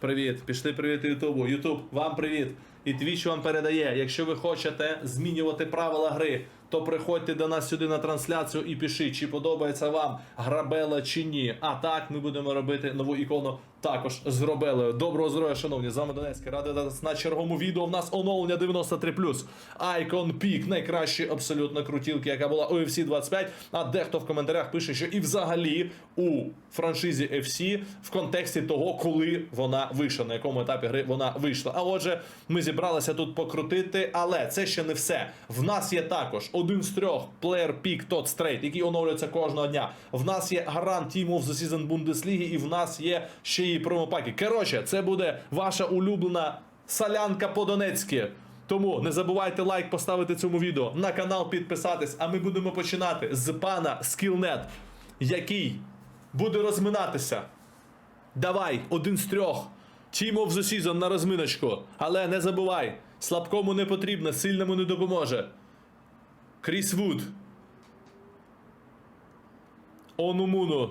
Привіт, пішли привіт Ютубу. Ютуб, вам привіт. І твіч вам передає. Якщо ви хочете змінювати правила гри, то приходьте до нас сюди на трансляцію і пишіть, чи подобається вам грабела чи ні. А так ми будемо робити нову ікону також зробили. Доброго здоров'я, шановні, з вами Донецький. Радий на черговому відео. В нас оновлення 93. Icon Peak. Найкращі абсолютно крутілки, яка була у UFC 25. А дехто в коментарях пише, що і взагалі у франшизі FC в контексті того, коли вона вийшла, на якому етапі гри вона вийшла. А отже, ми зібралися тут покрутити, але це ще не все. В нас є також один з трьох плеєр пік Тот Стрейт, який оновлюється кожного дня. В нас є гарант тімов за сезон Бундесліги, і в нас є ще і промопаки. Коротше, це буде ваша улюблена солянка по-донецьки. Тому не забувайте лайк поставити цьому відео, на канал підписатись, а ми будемо починати з пана Скілнет, який буде розминатися. Давай, один з трьох. Team of the season на розминочку. Але не забувай, слабкому не потрібно, сильному не допоможе. Кріс Вуд. Онумуну.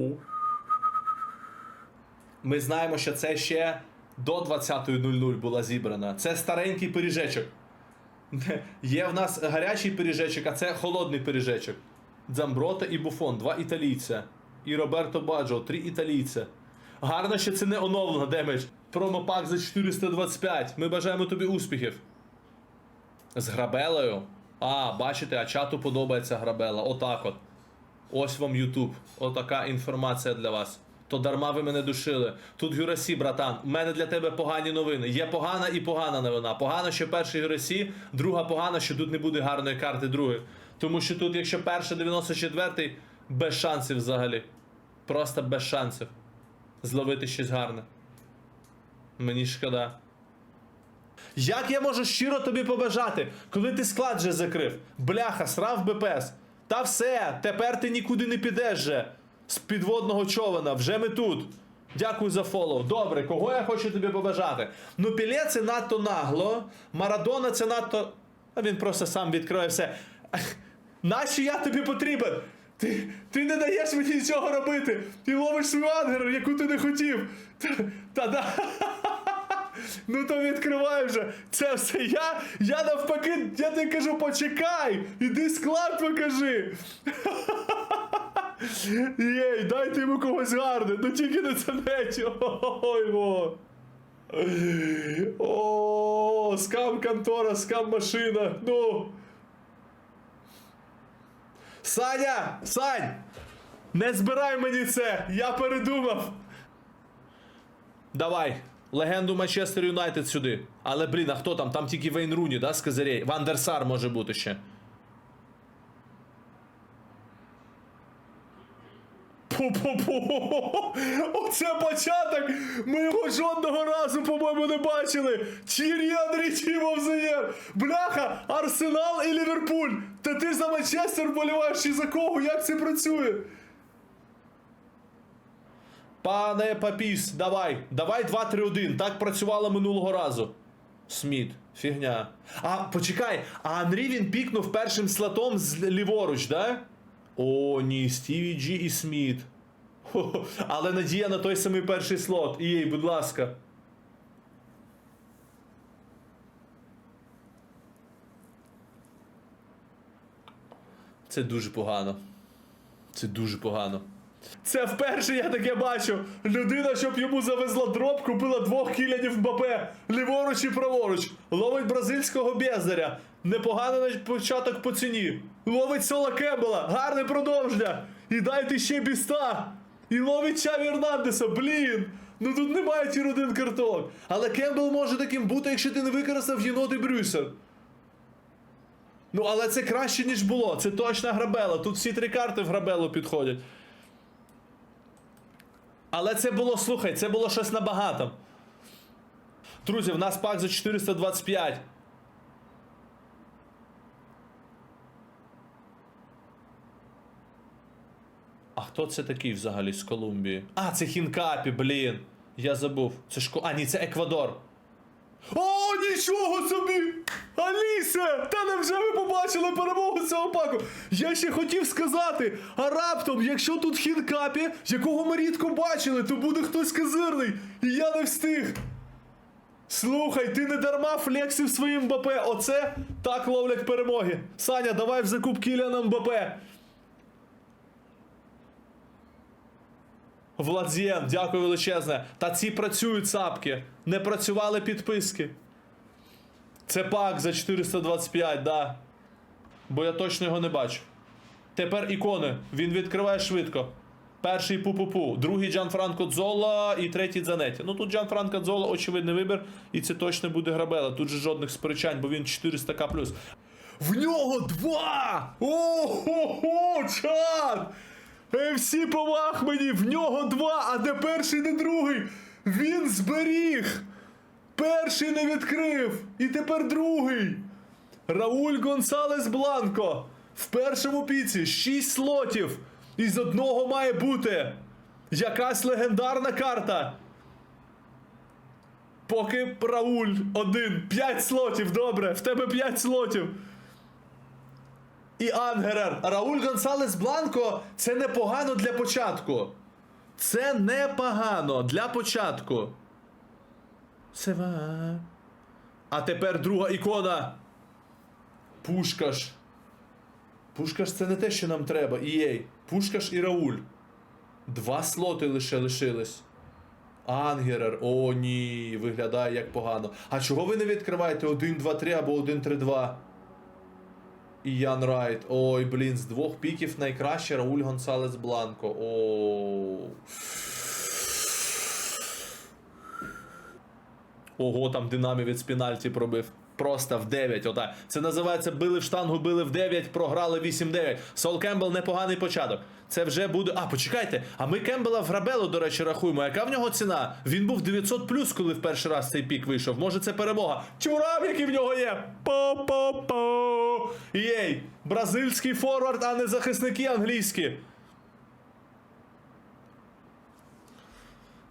Ми знаємо, що це ще до 20.00 була зібрана. Це старенький пиріжечок. Є в нас гарячий пиріжечок, а це холодний пиріжечок. Дзамброта і Буфон, два італійця. І Роберто Баджо, три італійця. Гарно, що це не оновлено, демедж. Промопак за 425. Ми бажаємо тобі успіхів. З грабелею. А, бачите, а чату подобається грабела. Отак от. Ось вам Ютуб. Отака інформація для вас. То дарма ви мене душили. Тут Гюрасі, братан, у мене для тебе погані новини. Є погана і погана новина. Погано, що перший Гюрасі, друга погана, що тут не буде гарної карти другої. Тому що тут, якщо перший 94-й, без шансів взагалі. Просто без шансів. Зловити щось гарне. Мені шкода. Як я можу щиро тобі побажати, коли ти склад вже закрив? Бляха, срав БПС. Та все, тепер ти нікуди не підеш же. З підводного човена, вже ми тут. Дякую за фоллоу. Добре, кого я хочу тобі побажати? Ну, Піле це надто нагло, Марадона це надто. А він просто сам відкриє все. Нащо я тобі потрібен? Ти, ти не даєш мені нічого робити. Ти ловиш свою ангеру, яку ти не хотів. Та, та да. Ну то відкривай вже. Це все я. Я навпаки, я тобі кажу, почекай. Іди склад покажи. Єй, дайте йому когось гарне, ну тільки не це нечі. Ой, во. О, скам контора, скам машина. Ну. Саня! Сань! Не збирай мені це! Я передумав! Давай, легенду Манчестер Юнайтед сюди. Але, блін, а хто там? Там тільки Вейн Руні, да, з козирей? Ван дер Сар може бути ще. Пу-пу-пу! Оце початок! Ми його жодного разу, по-моєму, не бачили! Тірі Андрій Тімов Заєр! Бляха! Арсенал і Ліверпуль! Та ти за Манчестер вболіваєш і за кого? Як це працює? Пане Папіс, давай, давай 2-3-1. Так працювало минулого разу. Сміт, фігня. А, почекай, а Андрій він пікнув першим слотом з ліворуч, да? О, ні, Стіві Джі і Сміт. Хо-хо. Але надія на той самий перший слот. Ієй, будь ласка. Це дуже погано. Це дуже погано. Це вперше я таке бачу. Людина, щоб йому завезла дроп, купила двох кілянів Мбапе. Ліворуч і праворуч. Ловить бразильського бездаря. Непоганий початок по ціні. Ловить Сола Кембела. Гарне продовження. І дайте ще біста. І ловить Чаві Ернандеса. Блін. Ну тут немає тір один карток. Але Кембел може таким бути, якщо ти не використав єнот і Брюсер. Ну, але це краще, ніж було. Це точна грабела. Тут всі три карти в грабелу підходять. Але це було, слухай, це було щось набагато. Друзі, в нас пак за 425. А хто це такий взагалі з Колумбії? А, це Хінкапі, блін. Я забув. Це ж... Ко- А, ні, це Еквадор. О, нічого собі! Алісе! Та невже ви побачили перемогу цього паку? Я ще хотів сказати, а раптом, якщо тут хінкапі, якого ми рідко бачили, то буде хтось козирний, і я не встиг. Слухай, ти не дарма флексив своїм МБП. Оце так ловлять перемоги. Саня, давай в закуп Кіляна МБП. Владзєн, дякую величезне. Та ці працюють сапки. Не працювали підписки. Це пак за 425, да. Бо я точно його не бачу. Тепер ікони. Він відкриває швидко. Перший пу-пу-пу, другий Джанфранко Дзола і третій Дзанеті. Ну тут Джанфранко Дзола очевидний вибір, і це точно буде Грабела. Тут же жодних сперечань, бо він 400к+. В нього два! Ого-го, чат! ФС поваг мені, в нього два, а де перший, не другий. Він зберіг. Перший не відкрив. І тепер другий. Рауль Гонсалес Бланко. В першому піці 6 слотів. І з одного має бути. Якась легендарна карта. Поки Рауль один. 5 слотів, добре. В тебе 5 слотів. І Ангерер. Рауль Гонсалес Бланко це непогано для початку. Це непогано для початку. Сева. А тепер друга ікона. Пушкаш. Пушкаш це не те, що нам треба. Ієй. Пушкаш і Рауль. Два слоти лише лишились. Ангерер. О, ні, виглядає як погано. А чого ви не відкриваєте 1, 2, 3 або 1, 3, 2? І Ян Райт. Ой, блін, з двох піків найкраще Рауль Гонсалес Бланко. О. Ого, там динамі від спінальті пробив. Просто в 9. Ота. Це називається били в штангу, били в 9, програли 8-9. Сол Кембл непоганий початок. Це вже буде. А, почекайте. А ми Кембела в Грабелу, до речі, рахуємо. Яка в нього ціна? Він був 900 плюс, коли в перший раз цей пік вийшов. Може, це перемога. Чурам, який в нього є. По-по-по. Єй, бразильський форвард, а не захисники англійські.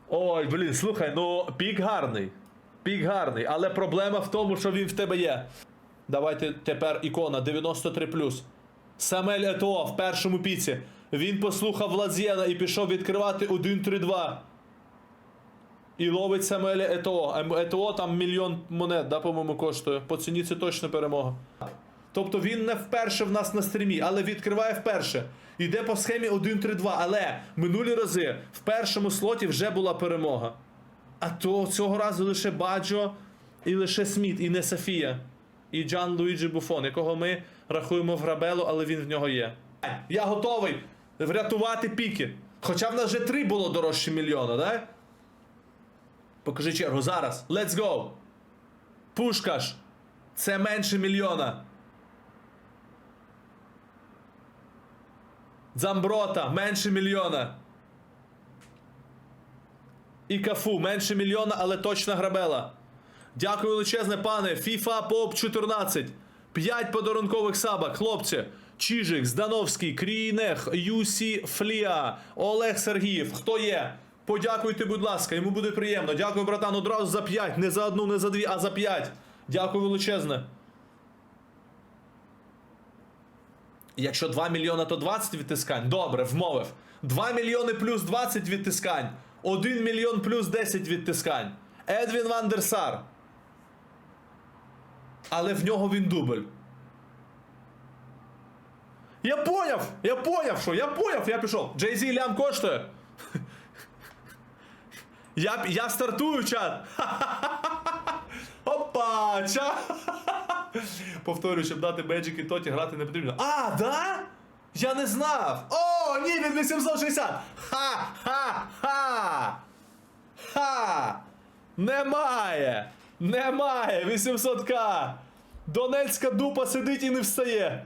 Ой, блін, слухай, ну пік гарний. Пік гарний, але проблема в тому, що він в тебе є. Давайте тепер ікона 93. Самель Етоо в першому піці. Він послухав Лазєна і пішов відкривати 1-3-2. І ловить Самеля Етоо. Ем- Етоо там мільйон монет, да, по-моєму, коштує. По ціні це точно перемога. Тобто він не вперше в нас на стрімі, але відкриває вперше. Іде по схемі 1-3-2. Але минулі рази в першому слоті вже була перемога. А то цього разу лише Баджо і лише Сміт, і не Софія. І Джан Луїджі Буфон, якого ми рахуємо в грабелу, але він в нього є. Я готовий врятувати піки. Хоча в нас вже три було дорожче мільйона, да? Покажи чергу зараз. Let's go! Пушкаш. Це менше мільйона. Дзамброта менше мільйона. І кафу менше мільйона, але точно грабела. Дякую величезне, пане. FIFA Pop 14. 5 подарункових сабок, хлопці. Чижик, Здановський, Крійнех, Юсі Фліа, Олег Сергіїв. Хто є? Подякуйте, будь ласка, йому буде приємно. Дякую, братан, одразу за 5. Не за одну, не за дві, а за 5. Дякую величезне. Якщо 2 мільйона, то 20 відтискань. Добре, вмовив. 2 мільйони плюс 20 відтискань. 1 мільйон плюс 10 відтискань. Едвін Ван дер Сар. Але в нього він дубль. Я поняв! Я поняв, що я поняв, я пішов. Джей Зі лям коштує. Я, я стартую, чат. Опа! Ча. Повторюю, щоб дати Magic і Тоті грати не потрібно. А, да? Я не знав. О, ні, він 860. Ха-ха-ха. Ха! Немає! Немає! 800к! Донецька дупа сидить і не встає.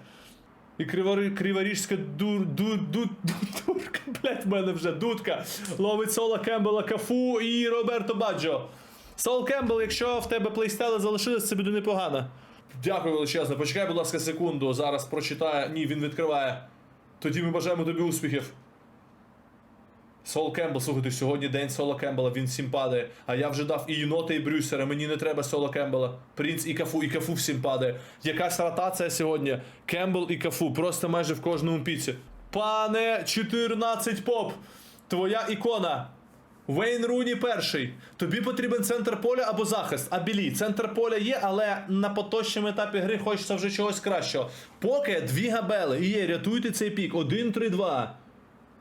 І криворіжська дур, ду, ду, ду, дурка, блять, в мене вже дудка. Ловить Сола Кембела, Кафу і Роберто Баджо. Сол Кембл, якщо в тебе плейстайли залишились, це буде непогано. Дякую величезно. Почекай, будь ласка, секунду. Зараз прочитає. Ні, він відкриває. Тоді ми бажаємо тобі успіхів. Сол Кембл, слухайте, сьогодні день Сола Кембла, він всім падає. А я вже дав і Юнота, і Брюсера, мені не треба Сола Кембла. Принц і Кафу, і Кафу всім падає. Якась ротація сьогодні. Кембл і Кафу, просто майже в кожному піці. Пане 14 поп, твоя ікона. Вейн Руні перший. Тобі потрібен центр поля або захист. А білі, центр поля є, але на поточному етапі гри хочеться вже чогось кращого. Поки дві габели. І є, рятуйте цей пік. 1-3-2.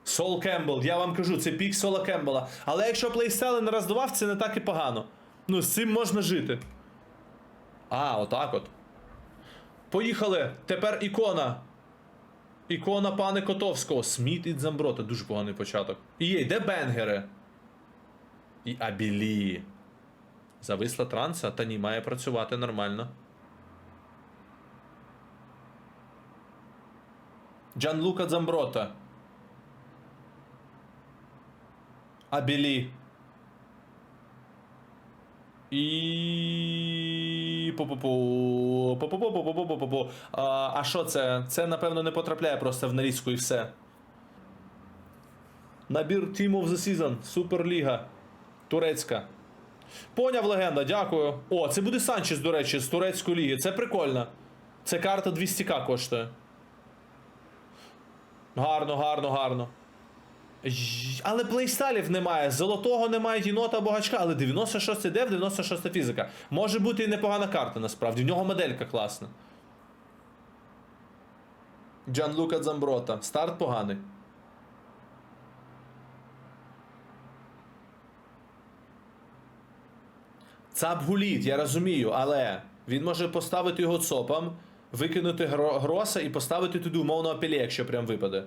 Сол Кембл, я вам кажу, це пік Сола Кембела. Але якщо плейстайли не роздавав, це не так і погано. Ну, з цим можна жити. А, отак от. Поїхали. Тепер ікона. Ікона пане Котовського. Сміт і Дзамброта. Дуже поганий початок. І є, де бенгери? І Абілі. Зависла транса, та ні, має працювати нормально. Джанлука Дзамброта. Абілі. І. А а що це? Це, напевно, не потрапляє просто в нарізку і все. Набір Team of the Season. Суперліга. Турецька. Поняв легенда, дякую. О, це буде Санчес, до речі, з турецької ліги. Це прикольно. Це карта 200к коштує. Гарно, гарно, гарно. Але плейстайлів немає. Золотого немає єнота або гачка, але 96 дев, 96 фізика. Може бути і непогана карта, насправді. В нього моделька класна. Джанлука Дзамброта. Старт поганий. Цап гуліт, я розумію, але він може поставити його цопом, викинути гро- гроса і поставити туди умовно апелі, якщо прям випаде.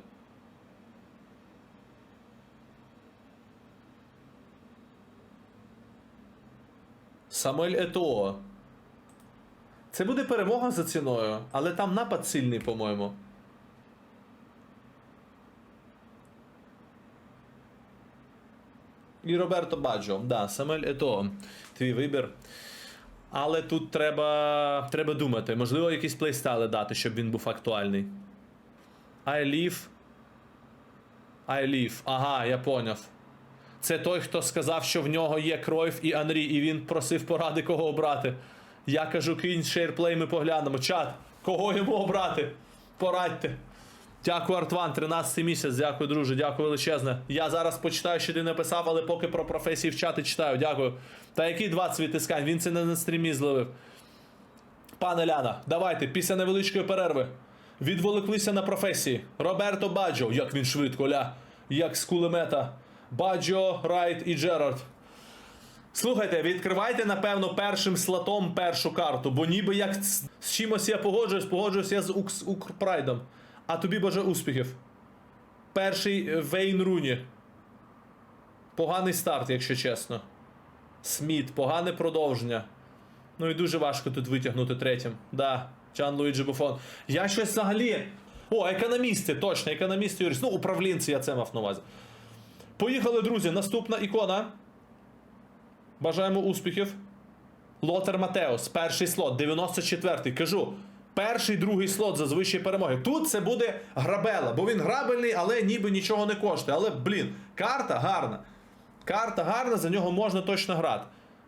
Самуель Етоо. Це буде перемога за ціною, але там напад сильний, по-моєму. І Роберто Баджо. Да, Самуель Етоо. Твій вибір. Але тут треба, треба думати. Можливо, якісь плейстайли дати, щоб він був актуальний. I live. I live. Ага, я поняв. Це той, хто сказав, що в нього є Кройф і Анрі, і він просив поради, кого обрати. Я кажу, кинь шейрплей, ми поглянемо. Чат, кого йому обрати? Порадьте. Дякую, Артван, 13 місяць. Дякую, друже, дякую величезне. Я зараз почитаю, що ти написав, але поки про професії в чати читаю. Дякую. Та який 20 відтискань? Він це не на стрімі зловив. Пане Ляна, давайте, після невеличкої перерви. Відволиклися на професії. Роберто Баджо, як він швидко, ля, як з кулемета. Баджо, Райт і Джерард. Слухайте, відкривайте, напевно, першим слотом першу карту, бо ніби як з чимось я погоджуюсь, погоджуюсь я з Укс, Укрпрайдом. А тобі бажаю успіхів. Перший е, Вейн Руні. Поганий старт, якщо чесно. Сміт, погане продовження. Ну і дуже важко тут витягнути третім. Да, Джан Луїджі Буфон. Я щось взагалі. О, економісти, точно, економісти юрист. Ну, управлінці я це мав на увазі. Поїхали, друзі. Наступна ікона. Бажаємо успіхів. Лотер Матеус, перший слот, 94-й. Кажу, перший, другий слот зазвичай перемоги. Тут це буде грабела, бо він грабельний, але ніби нічого не коштує. Але, блін, карта гарна. Карта гарна, за нього можна точно грати.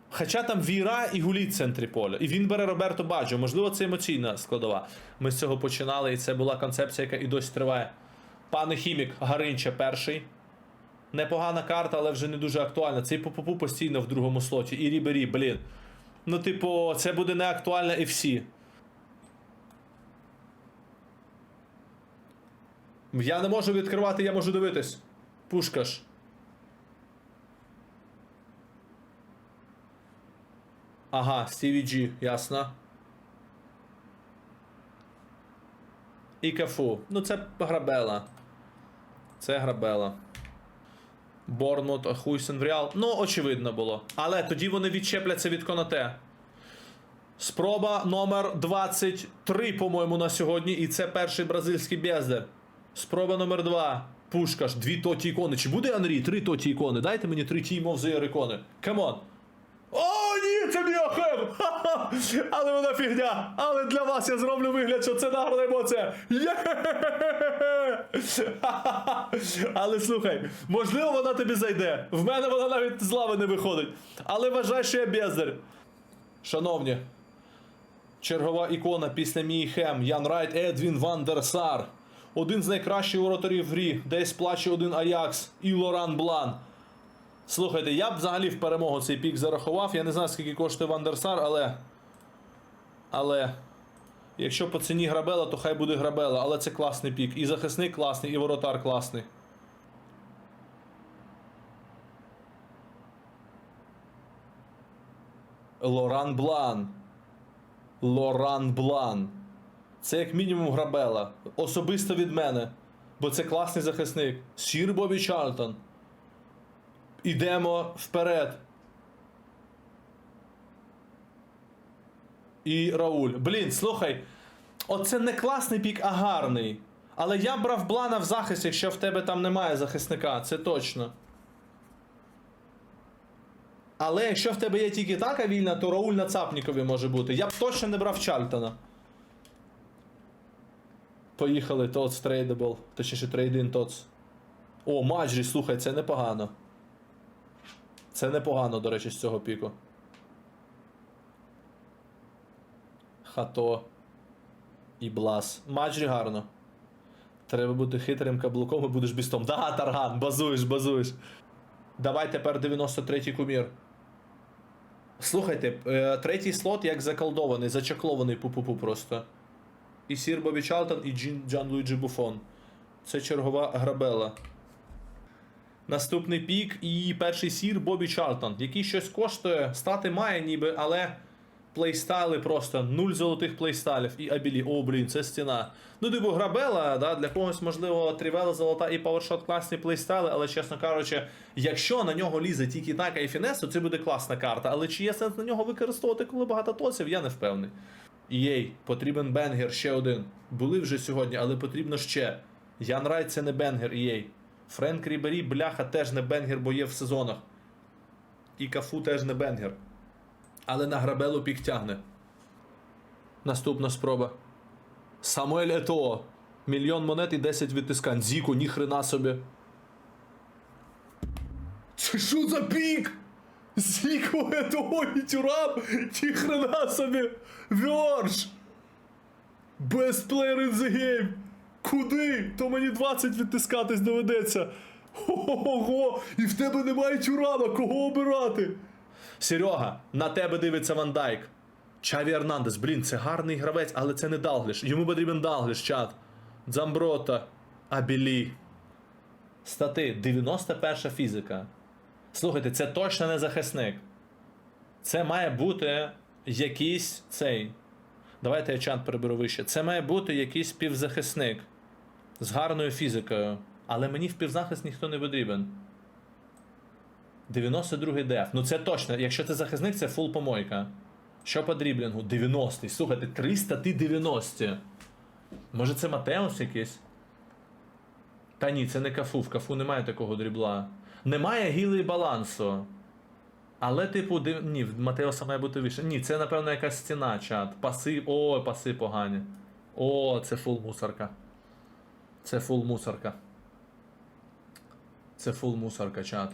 Хоча там Віра і Гуліт в центрі поля. І він бере Роберто Баджо. Можливо, це емоційна складова. Ми з цього починали, і це була концепція, яка і досі триває. Пане Хімік, Гаринча перший. Непогана карта, але вже не дуже актуальна. Цей Пупупу постійно в другому слоті. І Рібері, блін. Ну, типу, це буде не актуальна FC. Я не можу відкривати, я можу дивитись. Пушкаш. Ага, Джі, ясно. І Кафу. Ну, це грабела. Це грабела. Борнмут, Хуйсен в Реал. Ну, очевидно було. Але тоді вони відчепляться від Конате. Спроба номер 23, по-моєму, на сьогодні. І це перший бразильський бездар. Спроба номер 2. Пушкаш, дві тоті ікони. Чи буде Анрі? Три тоті ікони. Дайте мені три of the Year ікони. Камон. О, ні, це Міохем! Але вона фігня! Але для вас я зроблю вигляд, що це гарна емоція! Але слухай, можливо, вона тобі зайде. В мене вона навіть з лави не виходить. Але вважай, що я бездар. Шановні, чергова ікона після Міхем, Ян Райт, Едвін Ван дер Сар. Один з найкращих воротарів в грі, десь плаче один Аякс і Лоран Блан. Слухайте, я б взагалі в перемогу цей пік зарахував. Я не знаю, скільки коштує Вандерсар, але. Але. Якщо по ціні грабела, то хай буде грабела, але це класний пік. І захисник класний, і воротар класний. Лоран Блан. Лоран Блан. Це як мінімум грабела. Особисто від мене. Бо це класний захисник. Сір Бобі Чарлтон. Ідемо вперед. І Рауль. Блін, слухай. Оце не класний пік, а гарний. Але я брав Блана в захист, якщо в тебе там немає захисника, це точно. Але якщо в тебе є тільки така вільна, то Рауль на Цапнікові може бути. Я б точно не брав Чальтона. Поїхали, Тоц трейдабл. Точніше, трейдин Тоц. О, Маджрі, слухай, це непогано. Це непогано, до речі, з цього піку. Хато. І Блас. Маджрі гарно. Треба бути хитрим каблуком і будеш бістом. Да, Тарган, базуєш, базуєш. Давай тепер 93-й кумір. Слухайте, е, третій слот як заколдований, зачаклований пу-пу-пу просто. І Сір Бобі Чалтон, і Джін Джан Луїджі Буфон. Це чергова грабела. Наступний пік і перший сір Бобі Чарлтон, який щось коштує, стати має ніби, але плейстайли просто нуль золотих плейстайлів і абілі. О, блін, це стіна. Ну, типу, грабела, да, для когось, можливо, трівела золота і павершот класні плейстайли, але, чесно кажучи, якщо на нього лізе тільки така і фінес, то це буде класна карта. Але чи є сенс на нього використовувати, коли багато тоців, я не впевнений. Єй, потрібен бенгер ще один. Були вже сьогодні, але потрібно ще. Ян Райт це не бенгер, єй. Френк Рібері, бляха, теж не бенгер, бо є в сезонах. І Кафу теж не бенгер. Але на грабелу пік тягне. Наступна спроба. Самуель Етоо. Мільйон монет і 10 відтискань. Зіку, ніхрена собі. Це що за пік? Зіку, Етоо і Тюрам? Ніхрена собі. Вьорж. Best player in the game. Куди? То мені 20 відтискатись доведеться. Ого, і в тебе немає тюрама, кого обирати? Серега, на тебе дивиться Ван Дайк. Чаві Ернандес, блін, це гарний гравець, але це не Далгліш. Йому потрібен Далгліш, чат. Дзамброта, Абілі. Стати, 91 фізика. Слухайте, це точно не захисник. Це має бути якийсь цей. Давайте я чат переберу вище. Це має бути якийсь півзахисник з гарною фізикою. Але мені в півзахист ніхто не потрібен. 92-й деф. Ну це точно. Якщо ти захисник, це фул помойка. Що по дріблінгу? 90-й. Слухайте, 300 ти 90. Може це Матеус якийсь? Та ні, це не кафу. В кафу немає такого дрібла. Немає гіли балансу. Але, типу, див... ні, Матеоса має бути вище. Ні, це, напевно, якась стіна, чат. Паси. О, паси погані. О, це фул мусорка. Це фул мусорка. Це фул мусорка, чат.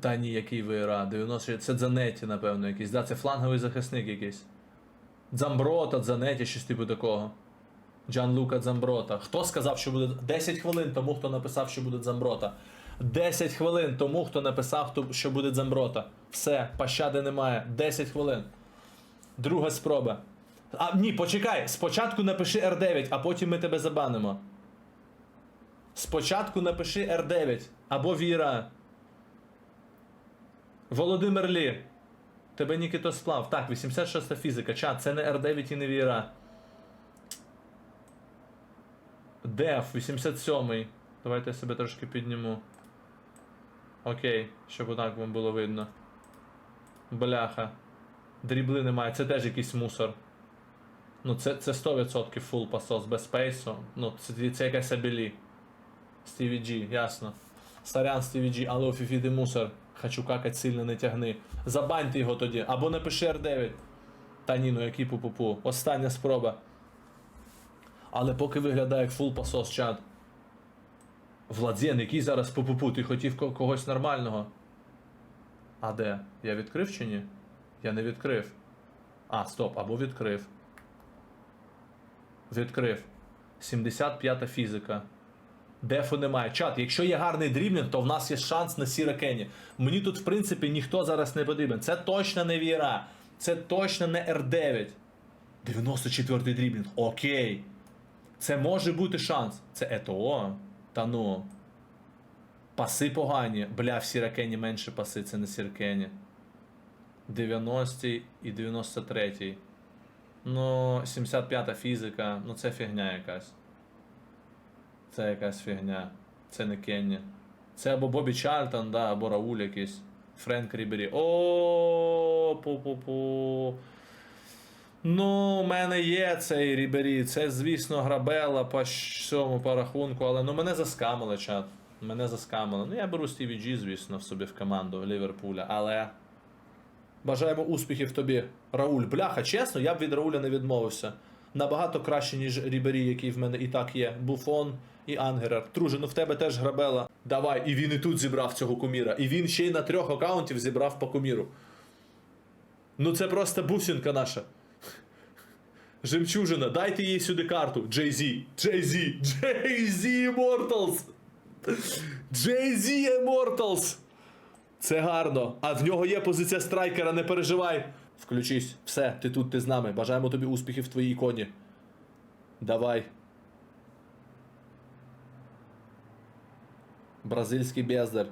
Та ні, який ВРА. 90... Це Дзанеті, напевно, якийсь. Да, це фланговий захисник якийсь. Дзамброта, Дзанеті, щось типу такого. Джан Лука Дзамброта. Хто сказав, що буде 10 хвилин тому, хто написав, що буде Дзамброта. 10 хвилин тому, хто написав, що буде Дзамброта. Все, пощади немає. 10 хвилин. Друга спроба. А, ні, почекай. Спочатку напиши R9, а потім ми тебе забанимо. Спочатку напиши R9 або Віра. Володимир Лі. Тебе Нікіто сплав. Так, 86 фізика. Чат, це не R9 і не Віра. Деф, 87-й. Давайте я себе трошки підніму. Окей, щоб отак вам було видно. Бляха. Дрібли немає, це теж якийсь мусор. Ну, це, це 100% фул пасос без спейсу. Ну, це, це якась абілі. Стіві Джі, ясно. Сорян, Стіві Джі, але у Фіфі мусор. Хочу какать сильно не тягни. Забаньте його тоді. Або напиши R9. Та ні, ну який пу-пу-пу. Остання спроба. Але поки виглядає як фул пасос чат. Владзен, який зараз пу-пу-пу, ти хотів когось нормального. А де? Я відкрив чи ні? Я не відкрив. А, стоп, або відкрив. Відкрив. 75-та фізика. Дефу немає. Чат, якщо є гарний дрібнінг, то в нас є шанс на Сіра Кенні. Мені тут, в принципі, ніхто зараз не потрібен. Це точно не Віра. Це точно не R9. 94-й дрібнінг. Окей. Це може бути шанс. Це ЕТО. Та ну. Паси погані. Бля, в Сіракені менше паси, це не Сіркені. 90 і 93. Ну, 75 фізика, ну це фігня якась. Це якась фігня. Це не Кенні. Це або Бобі Чарльтон, да, або Рауль якийсь. Френк Рібері. О, пу-пу-пу. Ну, у мене є цей Рібері. Це, звісно, грабела по всьому по рахунку, але ну мене заскамили, чат. Мене заскамили. Ну, я беру Стіві Джі, звісно, в собі в команду Ліверпуля, але. Бажаємо успіхів тобі, Рауль. Бляха, чесно, я б від Рауля не відмовився. Набагато краще, ніж Рібері, який в мене і так є. Буфон і Ангерер. Друже, ну в тебе теж грабела. Давай, і він і тут зібрав цього куміра. І він ще й на трьох аккаунтів зібрав по куміру. Ну це просто бусинка наша. Жемчужина, дайте їй сюди карту. Jay-Z, Jay-Z, Jay-Z Immortals. Jay-Z Immortals. Це гарно. А в нього є позиція страйкера, не переживай. Включись. Все, ти тут, ти з нами. Бажаємо тобі успіхів в твоїй іконі. Давай. Бразильський бездар.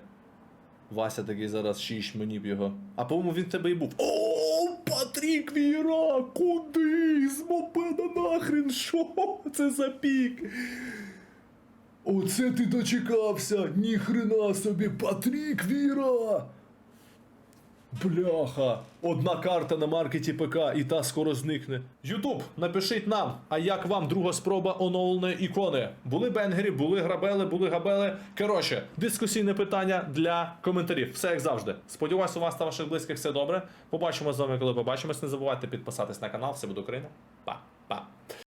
Вася такий зараз шіш, мені б його. А по-моєму він в тебе і був. О, Патрік Віра! Куди? З мопеда нахрен? Що це за пік? Оце ти дочекався! Ніхрена собі, Патрік Віра! Бляха! Одна карта на маркеті ПК і та скоро зникне. Ютуб, напишіть нам, а як вам друга спроба оновленої ікони? Були бенгері, були грабели, були габели. Коротше, дискусійне питання для коментарів. Все як завжди. Сподіваюсь, у вас та ваших близьких все добре. Побачимо з вами, коли побачимось. Не забувайте підписатись на канал. Все буде Україна. Па!